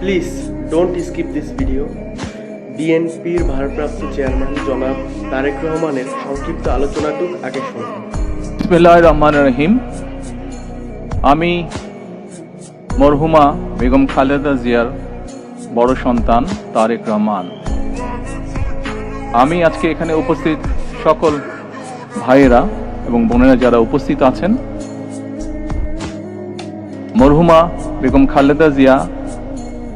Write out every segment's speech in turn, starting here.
Please don't skip this video বিএনপির ভারপ্রাপ্ত chairman জনাব তারেক রহমানের সংক্ষিপ্ত আলোচনাটুক আগে শুনুন। রহমান রহিম। আমি মরহুমা বেগম খালেদা জিয়ার বড় সন্তান তারেক রহমান। আমি আজকে এখানে উপস্থিত সকল ভাইয়েরা এবং বোনেরা যারা উপস্থিত আছেন। মরহুমা বেগম খালেদা জিয়া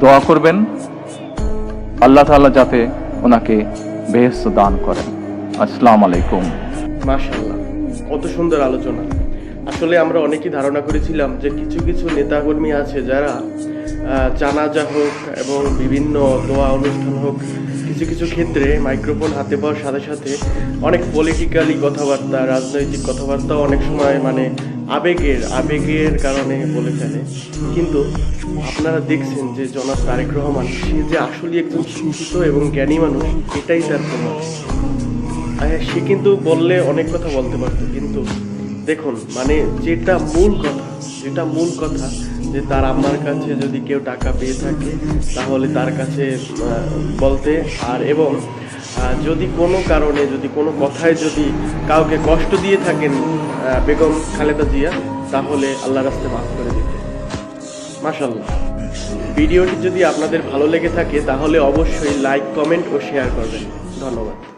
দোয়া করবেন। আল্লাহ তাআলা যাতে ওনাকে বেহেস্ত দান করেন। আসসালামু আলাইকুম। মাশাল্লাহ কত সুন্দর আলোচনা। আসলে আমরা অনেকেই ধারণা করেছিলাম যে কিছু কিছু নেতাকর্মী আছে যারা জানাজা হোক এবং বিভিন্ন দোয়া অনুষ্ঠান হোক, কিছু কিছু ক্ষেত্রে মাইক্রোফোন হাতে পাওয়ার সাথে সাথে অনেক পলিটিক্যালি কথাবার্তা, রাজনৈতিক কথাবার্তা অনেক সময় মানে আবেগের আবেগের কারণে বলে ফেলে কিন্তু আপনারা দেখছেন যে জনাব তারেক রহমান, সে যে আসলে একজন শিক্ষিত এবং জ্ঞানী মানুষ, এটাই তার প্রমাণ। সে কিন্তু বললে অনেক কথা বলতে পারতো, কিন্তু দেখুন মানে যেটা মূল কথা, যেটা মূল কথা যে তার আমার কাছে যদি কেউ টাকা পেয়ে থাকে, তাহলে তার কাছে বলতে আর এবং যদি কোনো কারণে, যদি কোনো কথায় যদি কাউকে কষ্ট দিয়ে থাকেন বেগম খালেদা জিয়া, তাহলে আল্লাহ রাস্তে মাফ করে দিতে মাশাল্লাহ ভিডিওটি যদি আপনাদের ভালো লেগে থাকে, তাহলে অবশ্যই লাইক, কমেন্ট ও শেয়ার করবেন। ধন্যবাদ।